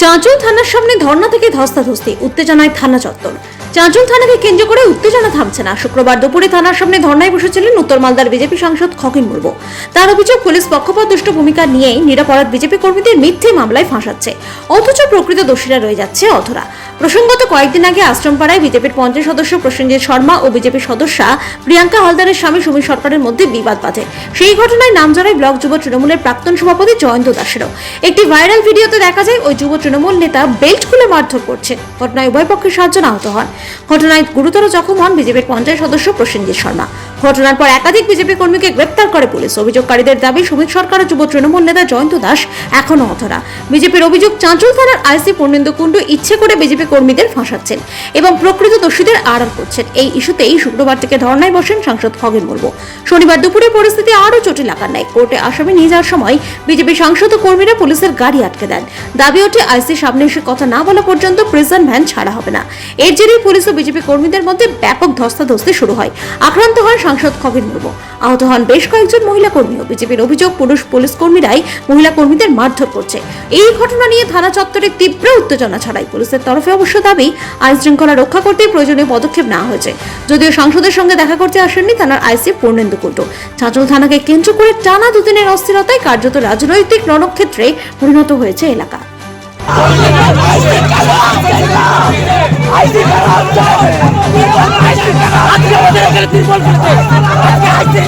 চাঁচল থানার সামনে ধর্ণা থেকে ধস্তাধস্তি উত্তেজনায় থানা চত্বর। চাঁচল থানাকে কেন্দ্র করে উত্তেজনা থামছে না। শুক্রবার দুপুরে থানার সামনে ধর্নায় বসেছিলেন উত্তর মালদার বিজেপি সাংসদ খকিন মুর্মু। তার অভিযোগ, পুলিশ পক্ষপাতদুষ্ট ভূমিকা নিয়েই নিরাপরাধ বিজেপি কর্মীদের মিথ্যে মামলায় ফাঁসাচ্ছে। অথচ প্রকৃত দোষীরা রয়ে যাচ্ছে অধরা। প্রসঙ্গত, কয়েকদিন আগে আশ্রমপাড়ায় বিজেপির পঞ্চায়েত সদস্য প্রসেনজিৎ শর্মা ও বিজেপি সদস্যা প্রিয়াঙ্কা হালদারের স্বামী সমীর সরকারের মধ্যে বিবাদ বাঁধে। সেই ঘটনায় নামজড়ায় ব্লক যুব তৃণমূলের প্রাক্তন সভাপতি জয়ন্ত দাসেরও। একটি ভাইরাল ভিডিওতে দেখা যায়, ওই যুব তৃণমূল নেতা বেল্ট খুলে মারধর করছে। ঘটনায় উভয় পক্ষের সাতজন আহত হন। ঘটনায় গুরুতর জখম হন বিজেপির পঞ্চায়েত সদস্য প্রসেনজিৎ শর্মা। ঘটনার পর একাধিক বিজেপি কর্মীকে করে পুলিশ। অভিযোগকারীদের দাবি শ্রমিক সরকার যুব তৃণমূল নেতা জয়ন্ত দাস এখনও অধরা। বিজেপির অভিযোগ, চাঁচল থানার আইসি পূর্ণেন্দু কুণ্ডু ইচ্ছে করে বিজেপি কর্মীদের ফাঁসাচ্ছেন এবং প্রকৃত দোষীদের আড়াল করছেন। এই ইস্যুতেই শুক্রবার থেকে ধর্নায় বসেন সাংসদ খগেন মুর্মু। শনিবার দুপুরে পরিস্থিতি আরও জটিল আকার নেয়। কোর্টে আসামি নিয়ে যাওয়ার সময় বিজেপি সাংসদ ও কর্মীরা পুলিশের গাড়ি আটকে দেন। দাবি ওঠে আইসির সামনে এসে কথা না বলা পর্যন্ত প্রিজন ভ্যান ছাড়া হবে না। এর জেরেই পুলিশ ও বিজেপি কর্মীদের মধ্যে ব্যাপক ধস্তাধস্তি শুরু হয়। আক্রান্ত হয় সাংসদ খগেন মুর্মু। আহত হন বেশ কয়েকজন মহিলা কর্মীও বিজেপির অভিযোগ, পুরুষ পুলিশ কর্মীরাই মহিলা কর্মীদের মারধর করছে। এই ঘটনা নিয়ে থানা চত্বরে তীব্র উত্তেজনা ছড়ায়। পুলিশের তরফে অবশ্য দাবি আইন শৃঙ্খলা রক্ষা করতে প্রয়োজনীয় পদক্ষেপ নেওয়া হয়েছে। যদিও সাংসদের সঙ্গে দেখা করতে আসেননি থানার আইসি পূর্ণেন্দু কুণ্ডু। চাঁচল থানাকে কেন্দ্র করে টানা দুদিনের অস্থিরতায় কার্যত রাজনৈতিক রণক্ষেত্রে পরিণত হয়েছে এলাকা। আজকে আমাদের করেছে। আজকে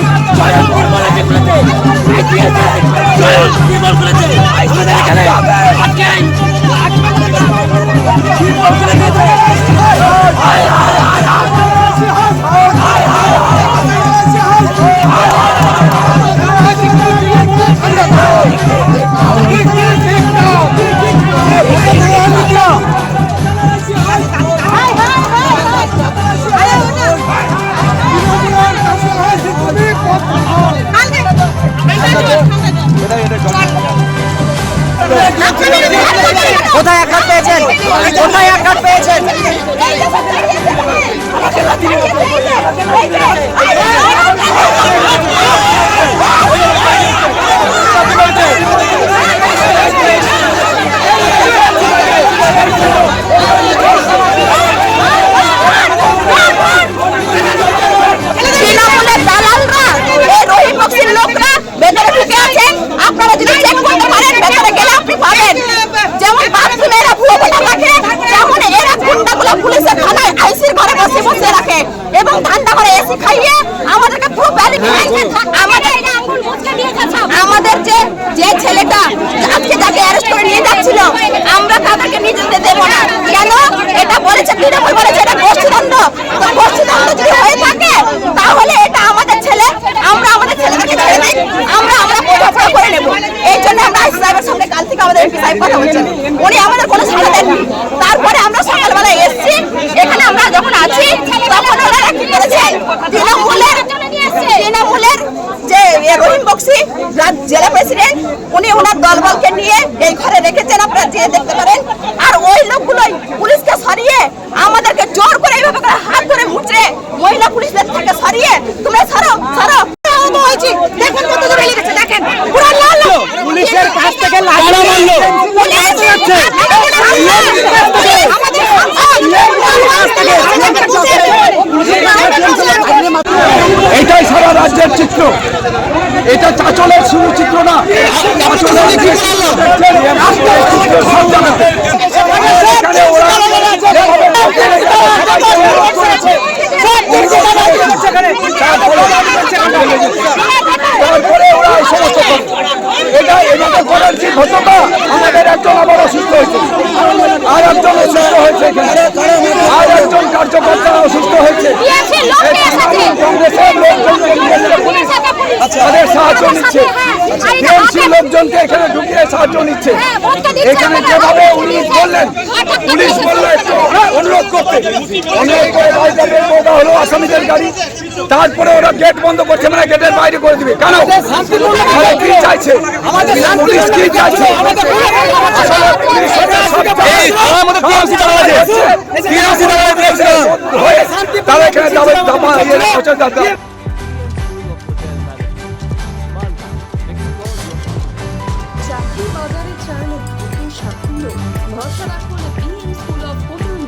কোথায় আঘাত পেয়েছেন তৃণমূলের দালালরা এই রহিম বক্সির লোকরা ভেতরে ঢুকে আছেন আপনারা যদি চেক করতে পারেন ভেতরে গেলে আপনি পাবেন যেমন বাথরুমে এরা ভুয়ো ভোটার রাখে তেমন এরা গুন্ডাগুলো পুলিশের থানায় আইসির ঘরে বসে বসে রাখে এবং ঠান্ডা করে এসি খাইয়ে আমাদেরকে পুরো ব্যালি আমাদের আমাদের যে যে ছেলেটা আজকে যাকে অ্যারেস্ট করে নিয়ে যাচ্ছিল আমরা তাদেরকে নিয়ে যেতে দেবো না কেন এটা বলেছে তৃণমূল বলেছে এটা গোষ্ঠীদ্বন্দ্ব। গোষ্ঠীদ্বন্দ্ব যদি হয়ে থাকে, তাহলে এটা আমাদের ছেলে, আমরা আমাদের ছেলেটাকে ছেড়ে দিই, আমরা আমরা বোঝাপড়া করে নেব। এই জন্য আমরা আইসি সাহেবের সঙ্গে কাল থেকে আমাদের এমপি সাহেব কথা বলছেন উনি আমাদের কোনো সাড়া দেননি। তারপরে আমরা সকালবেলা এসেছি, এখানে আমরা যখন আছি, তখন ওনারা কি করেছেন তৃণমূলের তৃণমূলের যে রহিম বক্সি জেলা প্রেসিডেন্ট উনি ওনার দলবলকে নিয়ে এই ঘরে রেখেছেন, আপনারা যেয়ে দেখতে পারেন আর ওই লোকগুলোই পুলিশকে সরিয়ে আমাদেরকে জোর করে এইভাবে করে হাত ধরে মুচড়ে মহিলা পুলিশদের থেকে সরিয়ে তোমরা সরো সরো আহত হয়েছি দেখুন কত দূরে লেগেছে দেখেন পুরো লাল এটাই সারা রাজ্যের চিত্র। এটা চাচলের শুরু চিত্র না। চাচলের যে চিত্র দেখছেন, এ রাষ্ট্রের চিত্র সব জায়গাতে। এখানে ওরা যেভাবে করেছে, তারপরে ওরা এই সমস্ত করে। এটা এভাবে আমাদের একজন আবার অসুস্থ হয়েছে। আর একজন অসুস্থ হয়েছে এখানে। আর একজন কার্যকর্তা অসুস্থ হয়েছে কংগ্রেসের পুলিশ তাদের সাহায্য নিচ্ছে। টিএমসি লোকজনকে এখানে ঢুকিয়ে সাহায্য নিচ্ছে। এখানে যেভাবে উনি বললেন পুলিশ অনুরোধ করতে করা হলো আসাম গাড়ি তারপরে ওরা গেট বন্ধ করছে মানে গেটের বাইরে করে দিবে কেন কি চাইছে পুলিশ কি চাইছে হয়ে তারা এখানে দাবা ইয়ে চাকরি বাজারে দ্রুত সাফল্য ভরসা স্কুল অফ